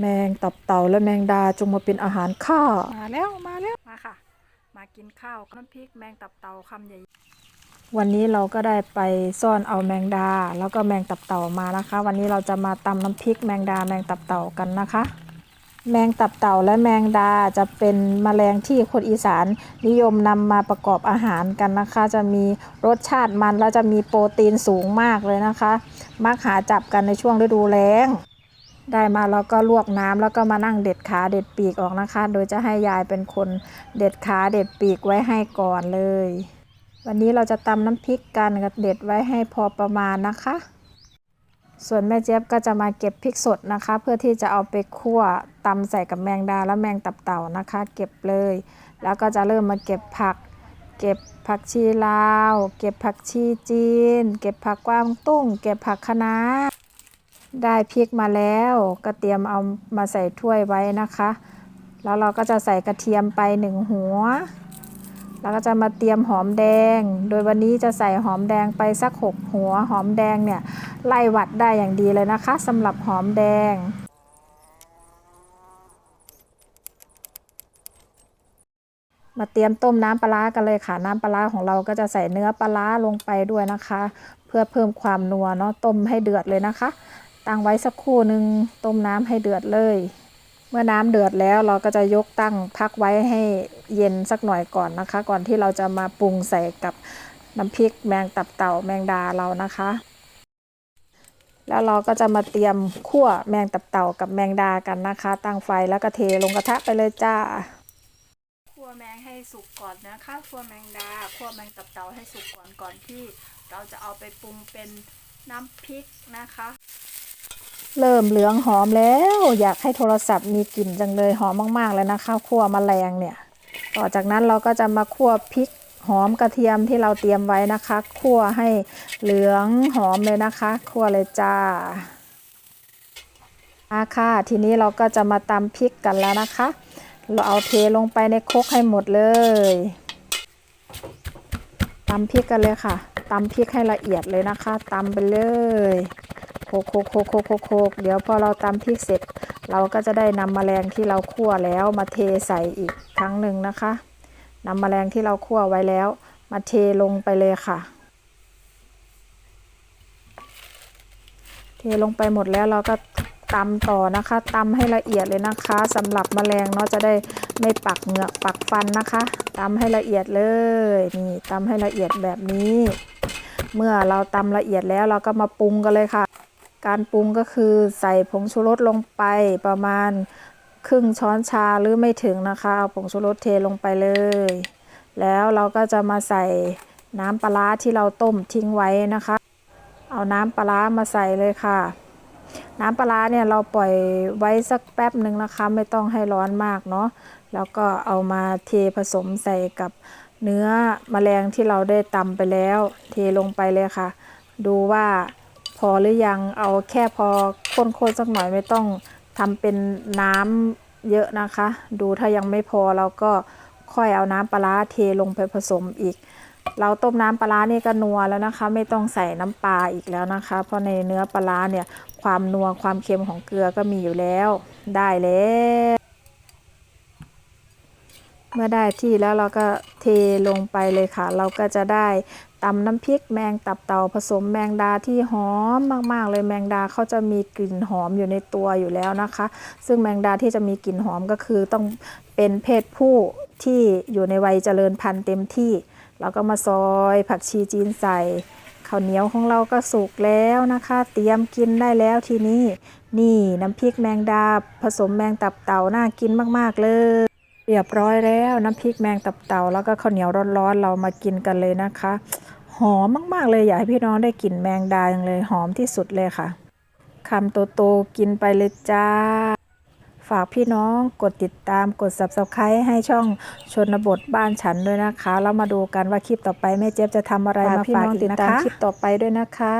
แมงตับเต่าและแมงดาจงมาเป็นอาหารข้ามาแล้วมาแล้วมาค่ะ มากินข้าวกับน้ำพริกแมงตับเต่าคำใหญ่ วันนี้เราก็ได้ไปซ่อนเอาแมงดา แล้วก็แมงตับเต่ามานะคะ วันนี้เราจะมาตำน้ำพริกแมงดาแมงตับเต่ากันนะคะ แมงตับเต่าและแมงดาจะเป็นแมลงที่คนอีสานนิยมนำมาประกอบอาหารกันนะคะ จะมีรสชาติมันและจะมีโปรตีนสูงมากเลยนะคะ มักหาจับกันในช่วงฤดูแล้ง ได้มาแล้วก็ลวกน้ำแล้วก็มานั่งเด็ดขาเด็ดปีกออกนะคะ โดยจะให้ยายเป็นคนเด็ดขาเด็ดปีกไว้ให้ก่อนเลย วันนี้เราจะตำน้ำพริกกันกับเด็ดไว้ให้พอประมาณนะคะ ส่วนแม่เจี๊ยบก็จะมาเก็บพริกสดนะคะ เพื่อที่จะเอาไปคั่วตำใส่กับแมงดาและแมงตับเต่านะคะ เก็บเลย แล้วก็จะเริ่มมาเก็บผัก เก็บผักชีลาว เก็บผักชีจีน เก็บผักกวางตุ้ง เก็บผักคะน้า ได้พริกมาแล้วก็เตรียมเอามาใส่ถ้วยไว้นะคะ แล้วเราก็จะใส่กระเทียมไปหนึ่งหัว แล้วก็จะมาเตรียมหอมแดง โดยวันนี้จะใส่หอมแดงไปสักหกหัว หอมแดงเนี่ยไล่หวัดได้อย่างดีเลยนะคะสำหรับหอมแดงมาเตรียมต้มน้ำปลากันเลยค่ะ น้ำปลาของเราก็จะใส่เนื้อปลาลงไปด้วยนะคะ เพื่อเพิ่มความนัวเนาะต้มให้เดือดเลยนะคะ ตั้งไว้สักครู่หนึ่งต้มน้ำให้เดือดเลย เมื่อน้ำเดือดแล้วเราก็จะยกตั้งพักไว้ให้เย็นสักหน่อยก่อนนะคะ ก่อนที่เราจะมาปรุงใส่กับน้ำพริกแมงตับเต่าแมงดาเรานะคะ แล้วเราก็จะมาเตรียมคั่วแมงตับเต่ากับแมงดากันนะคะ ตั้งไฟแล้วก็เทลงกระทะไปเลยจ้าคั่วแมงให้สุกก่อนนะคะคั่วแมงดาคั่วแมงตับเต่าให้สุกก่อนก่อนที่ เราจะเอาไปปรุงเป็นน้ำพริกนะคะ เริ่มเหลืองหอมแล้ว อยากให้โทรศัพท์มีกลิ่นจังเลยหอมมากๆเลยนะคะคั่วมแมลงเนี่ย ต่อจากนั้นเราก็จะมาคั่วพริกหอมกระเทียมที่เราเตรียมไว้นะคะ คั่วให้เหลืองหอมเลยนะคะ คั่วเลยจ้าอาค่ะ ทีนี้เราก็จะมาตำพริกกันแล้วนะคะ เราเอาเทลงไปในครกให้หมดเลยตำพริกกันเลยค่ะตำพริกให้ละเอียดเลยนะคะตำไปเลย โคกโคกโคกโคกโคกโคกเดี๋ยวพอเราตำพริกเสร็จ เราก็จะได้นำมแมลงที่เราคั่วแล้วมาเทใส่อีกครั้งหนึ่งนะคะนำมแมลงที่เราคั่วไว้แล้ว มาเทลงไปเลยค่ะ เทลงไปหมดแล้วเราก็ตำต่อนะคะตำให้ละเอียดเลยนะคะสำหรับมแมลงเนาะจะได้ไม่ปักเหงือกปักฟันนะคะตำให้ละเอียดเลยนี่ตำให้ละเอียดแบบนี้ เมื่อเราตำละเอียดแล้วเราก็มาปรุงกันเลยค่ะ การปรุงก็คือใส่ผงชูรสลงไปประมาณครึ่งช้อนชาหรือไม่ถึงนะคะเอาผงชูรสเทลงไปเลย แล้วเราก็จะมาใส่น้ำปลาร้าที่เราต้มทิ้งไว้นะคะ เอาน้ำปลาร้ามาใส่เลยค่ะ น้ำปลาร้าเนี่ยเราปล่อยไว้สักแป๊บหนึ่งนะคะ ไม่ต้องให้ร้อนมากเนาะแล้วก็เอามาเทผสมใส่กับเนื้อแมลงที่เราได้ตำไปแล้ว เทลงไปเลยค่ะ ดูว่า พอหรือยังเอาแค่พอข้นๆสักหน่อยไม่ต้องทำเป็นน้ำเยอะนะคะ ดูถ้ายังไม่พอเราก็ค่อยเอาน้ำปลาร้าเทลงไปผสมอีก เราต้มน้ำปลาร้านี่ก็นัวแล้วนะคะ ไม่ต้องใส่น้ำปลาอีกแล้วนะคะ เพราะในเนื้อปลาร้าเนี่ยความนัวความเค็มของเกลือก็มีอยู่แล้วได้แล้วเมื่อได้ที่แล้วเราก็ ลงไปเลยค่ะ เราก็จะได้ตำน้ำพริกแมงตับเต่าผสมแมงดาที่หอมมาก ๆ เลยแมงดาเขาจะมีกลิ่นหอมอยู่ในตัวอยู่แล้วนะคะ ซึ่งแมงดาที่จะมีกลิ่นหอมก็คือต้องเป็นเพศผู้ที่อยู่ในวัยเจริญพันธุ์เต็มที่ เราก็มาซอยผักชีจีนใส่ข้าวเหนียวของเราก็สุกแล้วนะคะ เตรียมกินได้แล้วทีนี้ นี่น้ำพริกแมงดาผสมแมงตับเต่าน่ากินมาก ๆ เลย เรียบร้อยแล้วน้ำพริกแมงตับเต่าแล้วก็ข้าวเหนียวร้อนๆเรามากินกันเลยนะคะ หอมมากๆเลยอยากให้พี่น้องได้กลิ่นแมงดาอย่างเลยหอมที่สุดเลยค่ะคำโตๆกินไปเลยจ้า ฝากพี่น้องกดติดตามกด subscribe ให้ช่องชนบทบ้านฉันด้วยนะคะแล้วมาดูกันว่าคลิปต่อไปแม่เจี๊ยบจะทำอะไรมาฝากอีกนะคะคลิปต่อไปด้วยนะคะ